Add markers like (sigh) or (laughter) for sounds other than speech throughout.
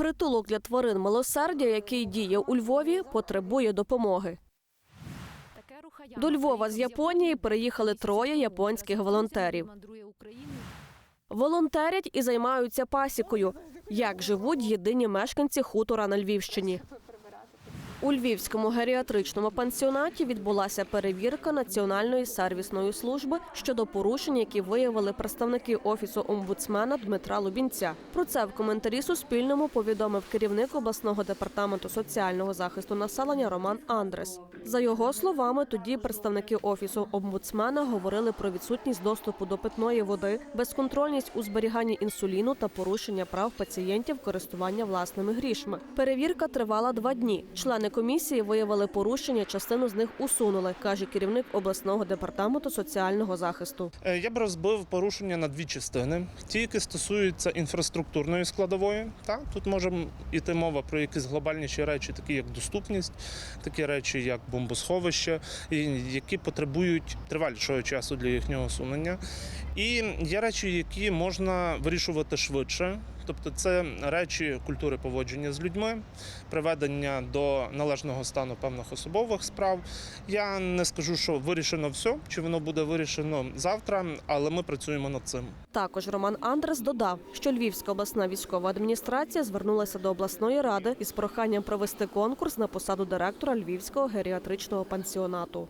Притулок для тварин милосердя, який діє у Львові, потребує допомоги. До Львова з Японії переїхали троє японських волонтерів. Волонтерять і займаються пасікою. Як живуть єдині мешканці хутора на Львівщині. У Львівському геріатричному пансіонаті відбулася перевірка Національної сервісної служби щодо порушень, які виявили представники офісу омбудсмена Дмитра Лубінця. Про це в коментарі Суспільному повідомив керівник обласного департаменту соціального захисту населення Роман Андрес. За його словами, тоді представники офісу омбудсмена говорили про відсутність доступу до питної води, безконтрольність у зберіганні інсуліну та порушення прав пацієнтів користування власними грішми. Перевірка тривала два дні. Члени комісії виявили порушення, частину з них усунули, каже керівник обласного департаменту соціального захисту. Е, Я б розбив порушення на дві частини. Ті, які стосуються інфраструктурної складової. Та? Тут може йти мова про якісь глобальніші речі, такі як доступність, такі речі, як бомбосховище, і які потребують тривалішого часу для їхнього усунення. І є речі, які можна вирішувати швидше. Тобто це речі культури поводження з людьми, приведення до належного стану певних особових справ. Я не скажу, що вирішено все, чи воно буде вирішено завтра, але ми працюємо над цим. Також Роман Андрес додав, що Львівська обласна військова адміністрація звернулася до обласної ради із проханням провести конкурс на посаду директора Львівського геріатричного пансіонату.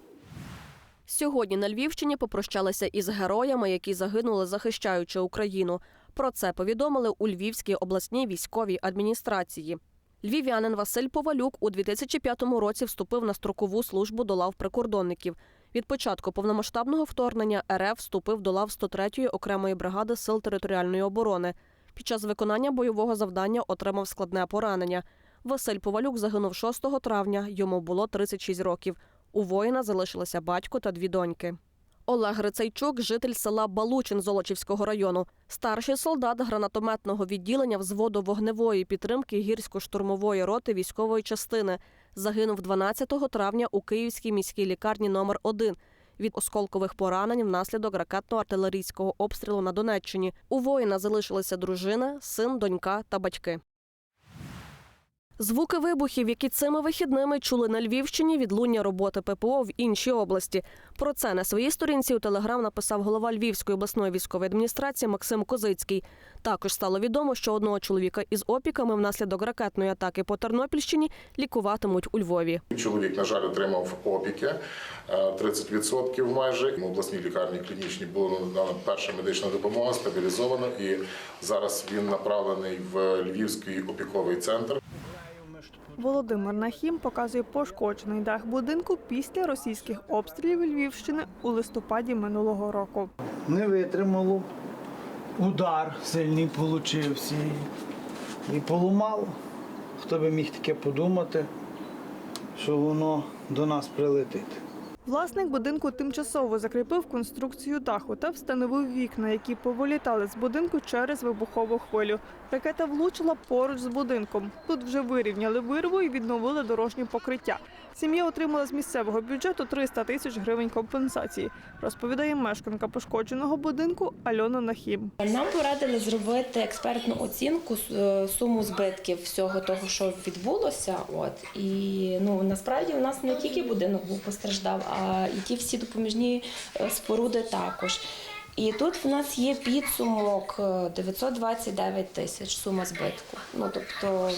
Сьогодні на Львівщині попрощалися із героями, які загинули, захищаючи Україну. Про це повідомили у Львівській обласній військовій адміністрації. Львів'янин Василь Повалюк у 2005 році вступив на строкову службу до лав прикордонників. Від початку повномасштабного вторгнення РФ вступив до лав 103-ї окремої бригади сил територіальної оборони. Під час виконання бойового завдання отримав складне поранення. Василь Повалюк загинув 6 травня. Йому було 36 років. У воїна залишилися батько та дві доньки. Олег Грицейчук, житель села Балучин Золочівського району, старший солдат гранатометного відділення взводу вогневої підтримки гірсько-штурмової роти військової частини. Загинув 12 травня у Київській міській лікарні номер 1 від осколкових поранень внаслідок ракетно-артилерійського обстрілу на Донеччині. У воїна залишилися дружина, син, донька та батьки. Звуки вибухів, які цими вихідними чули на Львівщині, відлуння роботи ППО в іншій області. Про це на своїй сторінці у телеграм написав голова Львівської обласної військової адміністрації Максим Козицький. Також стало відомо, що одного чоловіка із опіками внаслідок ракетної атаки по Тернопільщині лікуватимуть у Львові. Чоловік, на жаль, отримав опіки е, 30% майже. В обласній лікарні клінічній була надана перша медична допомога, стабілізовано, і зараз він направлений в Львівський опіковий центр. Володимир Нахім показує пошкоджений дах будинку після російських обстрілів Львівщини у листопаді минулого року. не витримало. Удар сильний получився і, полумало. Хто би міг таке подумати, що воно до нас прилетить. Власник будинку тимчасово закріпив конструкцію даху та встановив вікна, які повилітали з будинку через вибухову хвилю. Ракета влучила поруч з будинком. Тут вже вирівняли вирву і відновили дорожнє покриття. Сім'я отримала з місцевого бюджету 300 тисяч гривень компенсації, розповідає мешканка пошкодженого будинку Альона Нахім. Нам порадили зробити експертну оцінку е, суму збитків всього того, що відбулося. От і ну насправді у нас не тільки будинок був постраждав, а і ті всі допоміжні е, споруди також. І тут в нас є підсумок е, 929 тисяч сума збитку. Ну тобто.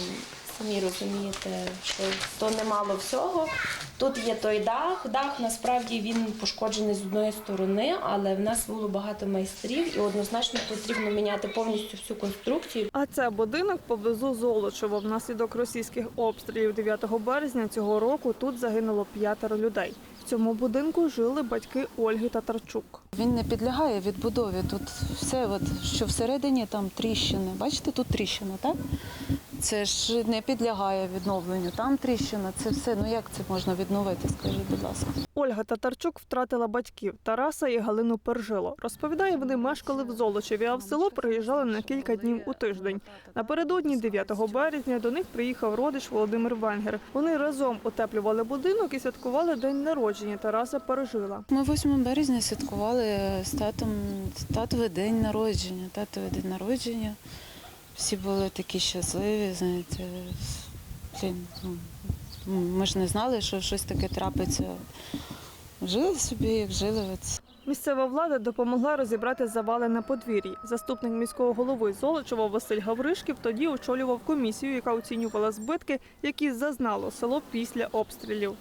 Самі розумієте, що то немало всього. Тут є той дах. Дах насправді він пошкоджений з одної сторони, але в нас було багато майстрів, і однозначно потрібно міняти повністю всю конструкцію. А це будинок поблизу Золочева. Внаслідок російських обстрілів 9 березня цього року тут загинуло п'ятеро людей. В цьому будинку жили батьки Ольги Татарчук. Він не підлягає відбудові. Тут все, от, що всередині там тріщини. Бачите, тут тріщина, так? Це ж не підлягає відновленню. Там тріщина, це все. Ну як це можна відновити? Скажіть, будь ласка. Ольга Татарчук втратила батьків Тараса і Галину Пержило. Розповідає, вони мешкали в Золочеві, а в село приїжджали на кілька днів у тиждень. Напередодні 9 березня до них приїхав родич Володимир Венгер. Вони разом утеплювали будинок і святкували день народження Тараса Пережила. Ми 8 березня святкували з татом татовий день народження. Татовий день народження. Всі були такі щасливі, знаєте. Блін, ну, ми ж не знали, що щось таке трапиться. Жили собі, як жили. Місцева влада допомогла розібрати завали на подвір'ї. Заступник міського голови Золочева Василь Гавришків тоді очолював комісію, яка оцінювала збитки, які зазнало село після обстрілів.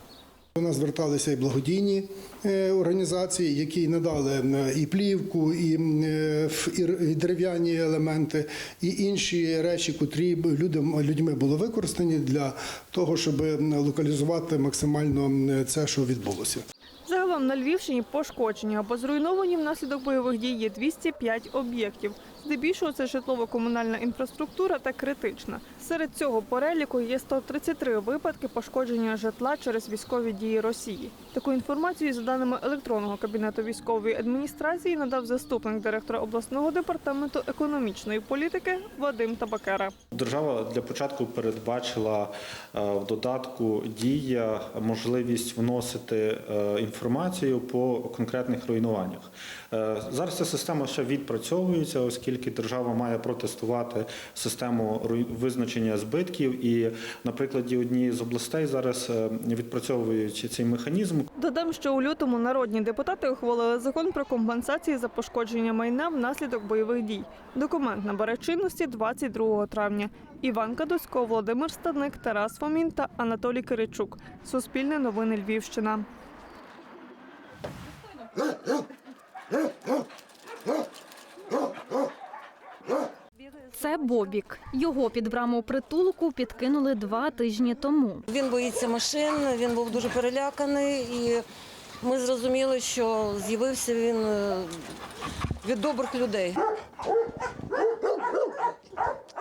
До нас зверталися і благодійні е, організації, які надали і плівку, і, е, і дерев'яні елементи, і інші речі, котрі людям людьми були використані для того, щоб локалізувати максимально це, що відбулося. Загалом на Львівщині пошкоджені або зруйновані внаслідок бойових дій є 205 об'єктів. Здебільшого це житлово-комунальна інфраструктура та критична. Серед цього переліку є 133 випадки пошкодження житла через військові дії Росії. Таку інформацію за даними електронного кабінету військової адміністрації надав заступник директора обласного департаменту економічної політики Вадим Табакера. Держава для початку передбачила е, в додатку дія можливість вносити е, інформацію по конкретних руйнуваннях. Е, Зараз ця система ще відпрацьовується, оскільки держава має протестувати систему руй- визначення збитків. І на прикладі однієї з областей зараз е, відпрацьовують цей механізм. Додам, що у лютому народні депутати ухвалили закон про компенсації за пошкодження майна внаслідок бойових дій. Документ набере чинності 22 травня. Іван Кадусько, Володимир Стадник, Тарас Фомін та Анатолій Киричук. Суспільне новини Львівщина. (laughs) Це Бобік. Його під браму притулку підкинули два тижні тому. Він боїться машин, він був дуже переляканий, і ми зрозуміли, що з'явився він е, від добрих людей.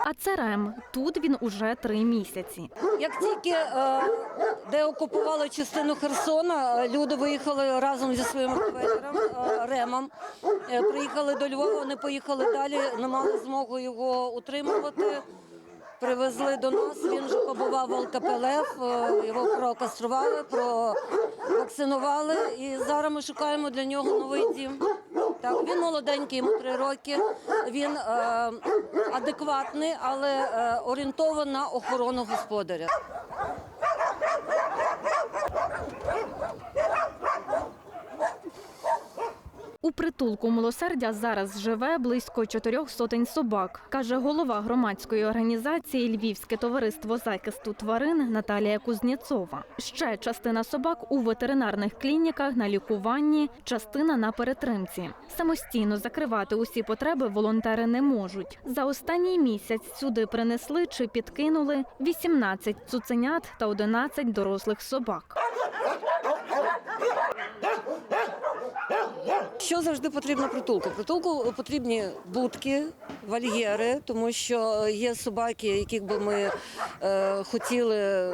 А це Рем. Тут він уже три місяці. Як тільки е, де окупували частину Херсона, е, люди виїхали разом зі своїм репетером е, Ремом. Приїхали до Львова, вони поїхали далі, не мали змогу його утримувати. Привезли до нас, він вже побував в ЛКПЛФ, його прокастрували, провакцинували. І зараз ми шукаємо для нього новий дім. Так, він молоденький, йому три роки. Він е, адекватний, але е, орієнтований на охорону господаря. У притулку милосердя зараз живе близько чотирьох сотень собак, каже голова громадської організації Львівське товариство захисту тварин Наталія Кузнєцова. Ще частина собак у ветеринарних клініках на лікуванні, частина на перетримці. Самостійно закривати усі потреби волонтери не можуть. За останній місяць сюди принесли чи підкинули 18 цуценят та 11 дорослих собак. Що завжди потрібно притулку? Притулку потрібні будки, вольєри, тому що є собаки, яких би ми е, хотіли е,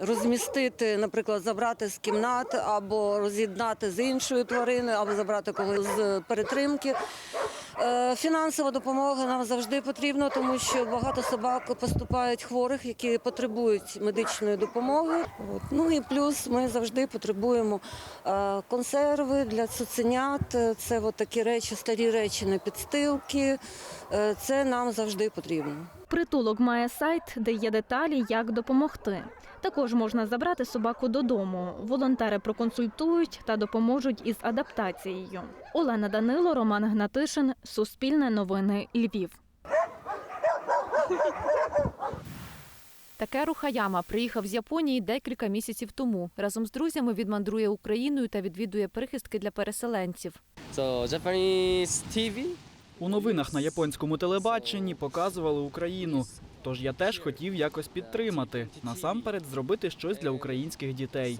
розмістити, наприклад, забрати з кімнат або роз'єднати з іншою твариною, або забрати когось з перетримки. Е, Фінансова допомога нам завжди потрібна, тому що багато собак поступають хворих, які потребують медичної допомоги. Ну і плюс ми завжди потребуємо е, консерви для цуценят. Це от такі речі, старі речі на підстилки. Е, Це нам завжди потрібно. Притулок має сайт, де є деталі, як допомогти. Також можна забрати собаку додому. Волонтери проконсультують та допоможуть із адаптацією. Олена Данило, Роман Гнатишин, Суспільне новини Львів. Такеру Хаяма приїхав з Японії декілька місяців тому. Разом з друзями відмандрує Україною та відвідує прихистки для переселенців. У новинах на японському телебаченні показували Україну. Тож я теж хотів якось підтримати, насамперед зробити щось для українських дітей.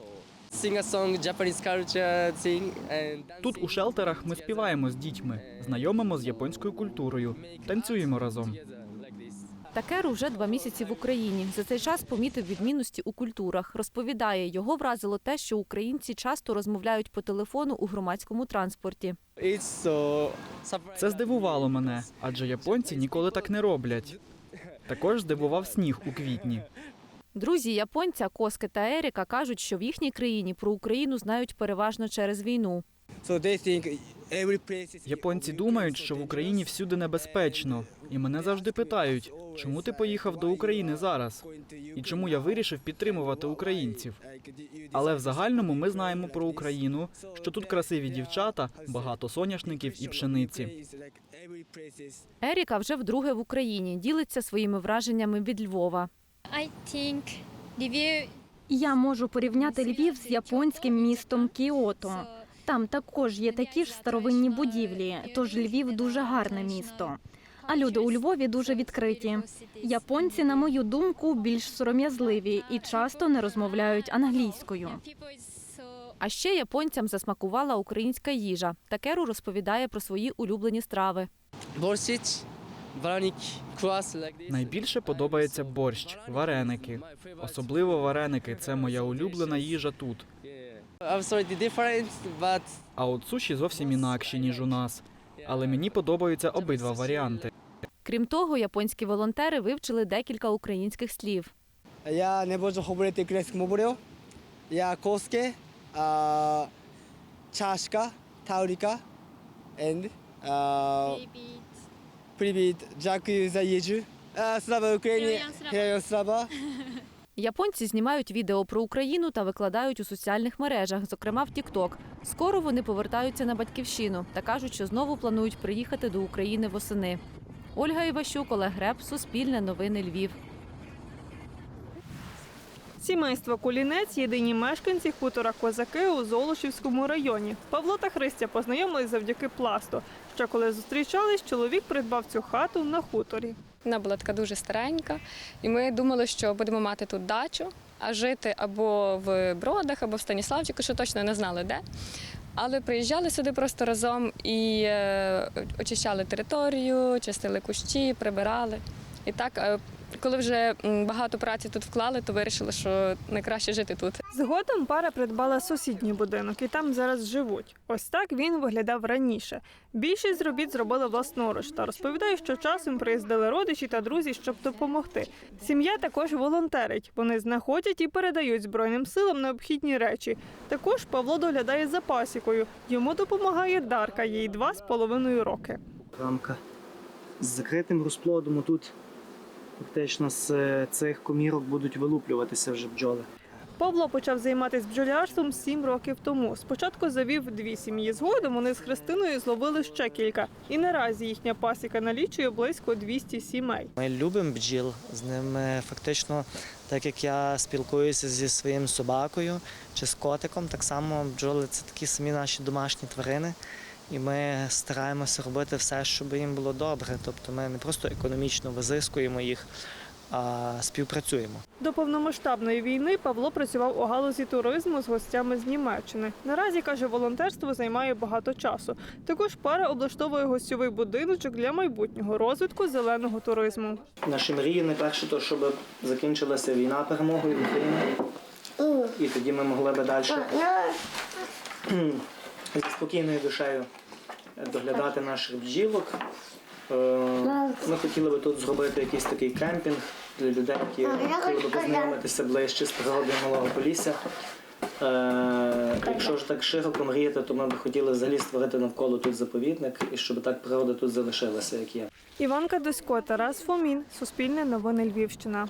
Тут у шелтерах ми співаємо з дітьми, знайомимо з японською культурою, танцюємо разом. Такеру вже два місяці в Україні. За цей час помітив відмінності у культурах. Розповідає, його вразило те, що українці часто розмовляють по телефону у громадському транспорті. Це здивувало мене, адже японці ніколи так не роблять. Також здивував сніг у квітні. Друзі японця Коски та Еріка кажуть, що в їхній країні про Україну знають переважно через війну. Японці думають, що в Україні всюди небезпечно, і мене завжди питають, чому ти поїхав до України зараз? І чому я вирішив підтримувати українців? Але в загальному ми знаємо про Україну, що тут красиві дівчата, багато соняшників і пшениці. Еріка вже вдруге в Україні ділиться своїми враженнями від Львова. I think Я можу порівняти Львів з японським містом Кіото. Там також є такі ж старовинні будівлі, тож Львів дуже гарне місто. А люди у Львові дуже відкриті. Японці, на мою думку, більш сором'язливі і часто не розмовляють англійською. А ще японцям засмакувала українська їжа. Такеру розповідає про свої улюблені страви. Борщ, вареник, квас. Найбільше подобається борщ, вареники. Особливо вареники це моя улюблена їжа тут. А от суші зовсім інакші, ніж у нас. Але мені подобаються обидва варіанти. Крім того, японські волонтери вивчили декілька українських слів. Я не можу говорити українською мовою. Я Коске, а, чашка, тауріка, and а, привіт, дякую за їжу. Слава Україні! Героям слава! Японці знімають відео про Україну та викладають у соціальних мережах, зокрема в TikTok. Скоро вони повертаються на батьківщину та кажуть, що знову планують приїхати до України восени. Ольга Іващук, Олег Греб, Суспільне новини Львів. Сімейство Кулінець єдині мешканці хутора Козаки у Золошівському районі. Павло та Христя познайомились завдяки пласту. Ще коли зустрічались, чоловік придбав цю хату на хуторі. Вона була така дуже старенька, і ми думали, що будемо мати тут дачу, а жити або в Бродах, або в Станіславчику, що точно не знали де. Але приїжджали сюди просто разом і е, очищали територію, чистили кущі, прибирали. І так, е, коли вже багато праці тут вклали, то вирішили, що найкраще жити тут. Згодом пара придбала сусідній будинок і там зараз живуть. Ось так він виглядав раніше. Більшість робіт зробили власноруч та розповідає, що часом приїздили родичі та друзі, щоб допомогти. Сім'я також волонтерить. Вони знаходять і передають збройним силам необхідні речі. Також Павло доглядає за пасікою. Йому допомагає Дарка, їй два з половиною роки. Рамка з закритим розплодом. Тут фактично з е, цих комірок будуть вилуплюватися вже бджоли. Павло почав займатися бджолярством сім років тому. Спочатку завів дві сім'ї. Згодом вони з Христиною зловили ще кілька. І наразі їхня пасіка налічує близько 200 сімей. Ми любимо бджіл. З ними фактично, так як я спілкуюся зі своїм собакою чи з котиком, так само бджоли це такі самі наші домашні тварини. І ми стараємося робити все, щоб їм було добре. Тобто ми не просто економічно визискуємо їх, а співпрацюємо. До повномасштабної війни Павло працював у галузі туризму з гостями з Німеччини. Наразі каже, волонтерство займає багато часу. Також пара облаштовує гостьовий будиночок для майбутнього розвитку зеленого туризму. Наші мрії найперше, то щоб закінчилася війна перемогою України. І тоді ми могли би далі зі спокійною душею доглядати наших бджілок. Е, Ми хотіли би тут зробити якийсь такий кемпінг для людей, які хотіли би познайомитися ближче з природою малого полісся. Е, Якщо ж так широко мріяти, то ми б хотіли взагалі створити навколо тут заповідник і щоб так природа тут залишилася, як є. Іванка Досько, Тарас Фомін, Суспільне новини Львівщина.